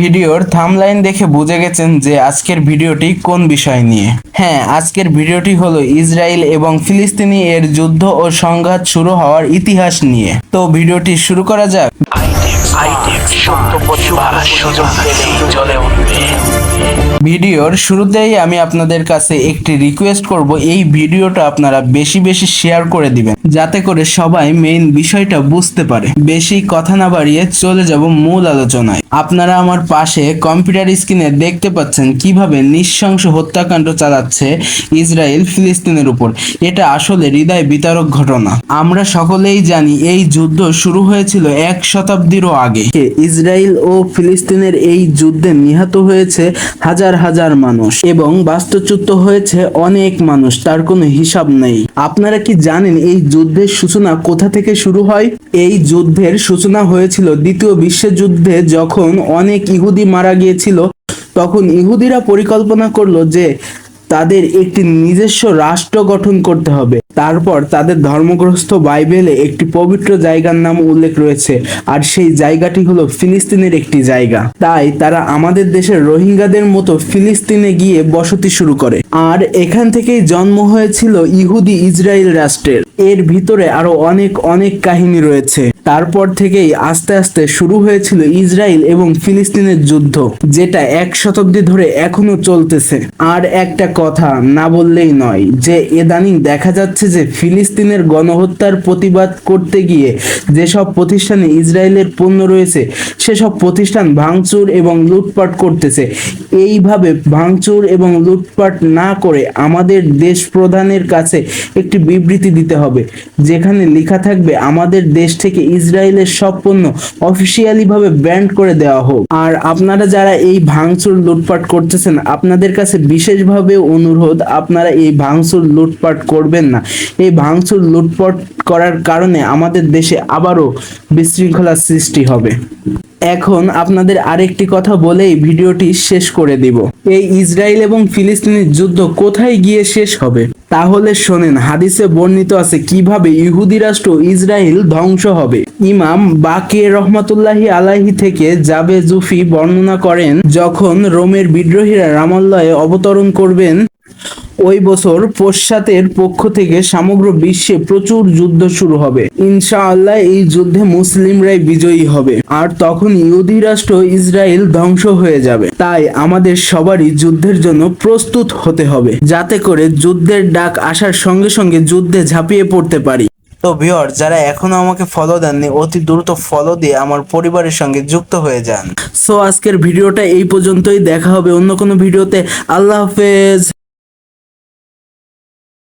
ভিডিওর থামলাইন দেখে বুঝে গেছেন যে আজকের ভিডিওটি কোন বিষয় নিয়ে। হ্যাঁ আজকের ভিডিওটি হলো ইসরায়েল এবং ফিলিস্তিনি এর যুদ্ধ ও সংঘাত শুরু হওয়ার ইতিহাস নিয়ে। তো ভিডিওটি শুরু করা যাক। ভিডিওর শুরুতেই আমি আপনাদের কাছে একটি রিকোয়েস্ট করব, এই ভিডিওটা আপনারা বেশি বেশি শেয়ার করে দিবেন, যাতে করে সবাই মেইন বিষয়টা বুঝতে পারে। বেশি কথা না বাড়িয়ে চলে যাব মূল আলোচনায়। আপনারা আমার পাশে কম্পিউটার স্ক্রিনে দেখতে পাচ্ছেন কীভাবে নিঃশংস হত্যাকাণ্ড চালাচ্ছে ইসরায়েল ফিলিস্তিনের উপর। এটা আসলে হৃদয় বিতারক ঘটনা। আমরা সকলেই জানি এই যুদ্ধ শুরু হয়েছিল এক শতাব্দীরও আগে। ইসরায়েল ও ফিলিস্তিনের এই যুদ্ধে নিহত হয়েছে হাজার হাজার মানুষ এবং বাস্তুচ্যুত হয়েছে অনেক মানুষ, তার কোনো হিসাব নেই। আপনারা কি জানেন এই যুদ্ধের সূচনা কোথা থেকে শুরু হয়? এই যুদ্ধের সূচনা হয়েছিল দ্বিতীয় বিশ্বযুদ্ধে যখন অনেক ইহুদি মারা গিয়েছিল, তখন ইহুদিরা পরিকল্পনা করল যে তাদের একটি নিজস্ব রাষ্ট্র গঠন করতে হবে। তারপর তাদের ধর্মগ্রস্ত বাইবেলে একটি পবিত্র জায়গার নাম উল্লেখ রয়েছে, আর সেই জায়গাটি হলো ফিলিস্তিনের একটি জায়গা। তাই তারা আমাদের দেশের রোহিঙ্গাদের মতো ফিলিস্তিনে গিয়ে বসতি শুরু করে। আর এখান থেকেই জন্ম হয়েছিল ইহুদি ইসরায়েল রাষ্ট্রের। এর ভিতরে আরও অনেক অনেক কাহিনী রয়েছে। তারপর থেকেই আস্তে আস্তে শুরু হয়েছিল ইসরায়েল এবং ফিলিস্তিনের যুদ্ধ, যেটা এক শতাব্দী ধরে এখনও চলতেছে। আর একটা কথা না বললেই নয়, যে এদানিং দেখা যাচ্ছে যে ফিলিস্তিনের গণহত্যার প্রতিবাদ করতে গিয়ে যেসব প্রতিষ্ঠানে ইসরায়েলের পণ্য রয়েছে, সেসব প্রতিষ্ঠান ভাঙচুর এবং লুটপাট করতেছে। এইভাবে ভাঙচুর এবং লুটপাট না করে আমাদের দেশ প্রধানের কাছে একটি বিবৃতি দিতে হবে, যেখানে লেখা থাকবে, আমাদের দেশ থেকে ইসরায়েলের সব পণ্য অফিসিয়ালি ভাবে ব্যান্ড করে দেওয়া হোক। আর আপনারা যারা এই ভাঙচুর লুটপাট করতেছেন, আপনাদের কাছে বিশেষভাবে অনুরোধ, আপনারা এই ভাঙচুর লুটপাট করবেন না। এই ভাঙচুর লুটপাট করার কারণে আমাদের দেশে আবারও বিশৃঙ্খলার সৃষ্টি হবে। এখন আপনাদের আরেকটি কথা বলেই ভিডিওটি শেষ করে দিব। এই ইসরায়েল এবং ফিলিস্তিনের যুদ্ধ কোথায় গিয়ে শেষ হবে? তাহলে শোনেন, হাদিসে বর্ণিত আছে কীভাবে ইহুদি রাষ্ট্র ইসরায়েল ধ্বংস হবে। ইমাম বাকে রহমাতুল্লাহি আলাহি থেকে জাবে জুফি বর্ণনা করেন, যখন রোমের বিদ্রোহীরা রামাল্লায় অবতরণ করবেন ওই বছর পশ্চাতের পক্ষ থেকে সমগ্র বিশ্বে প্রচুর যুদ্ধ শুরু হবে। ইনশাআল্লাহ এই যুদ্ধে মুসলিমরাই বিজয়ী হবে। আর তখন ইহুদি রাষ্ট্র ইসরায়েল ধ্বংস হয়ে যাবে। তাই আমাদের সবারই যুদ্ধের জন্য প্রস্তুত হতে হবে, যাতে করে যুদ্ধের ডাক আসার সঙ্গে সঙ্গে যুদ্ধে ঝাঁপিয়ে পড়তে পারি। তো ভিওর যারা এখনও আমাকে ফলো দেননি, অতি দ্রুত ফলো দিয়ে আমার পরিবারের সঙ্গে যুক্ত হয়ে যান। সো আজকের ভিডিওটা এই পর্যন্তই। দেখা হবে অন্য কোনো ভিডিওতে। আল্লাহ হাফেজ।